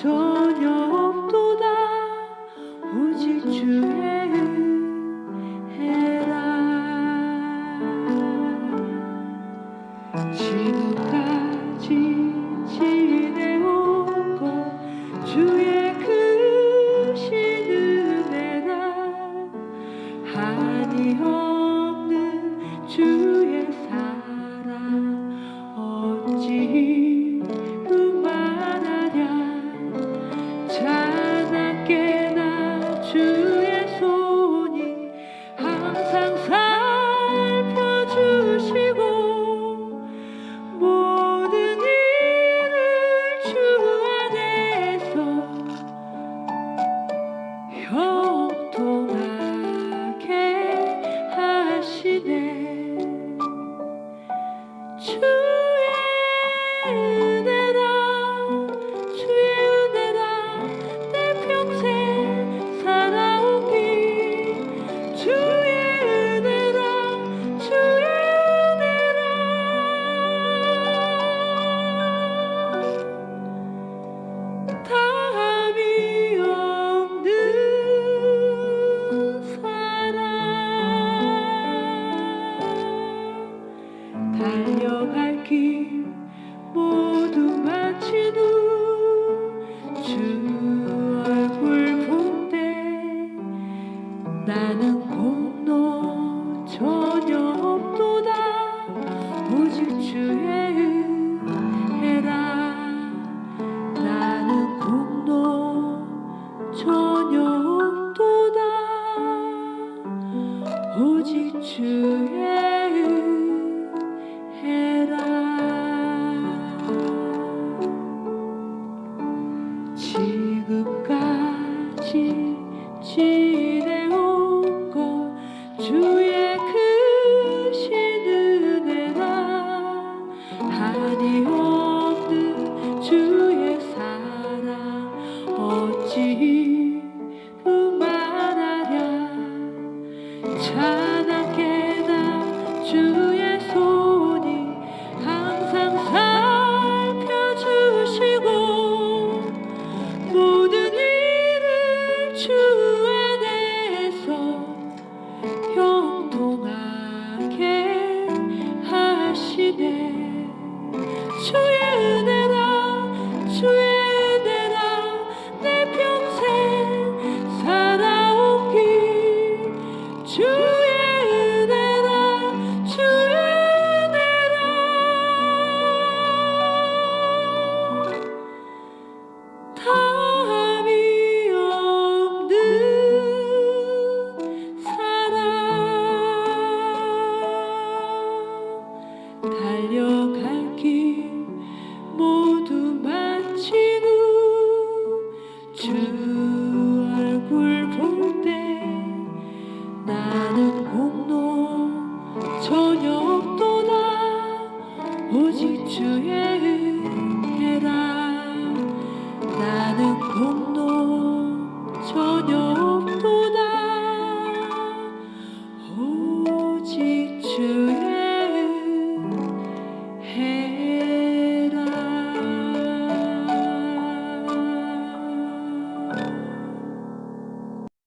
전혀 없도다. 오직 주의 은혜라. 지금까지 지내온 것 주의 크신 은혜라 하니 없 달려갈 길 모두 마친 후 주 얼굴 본때 나는 곧 어찌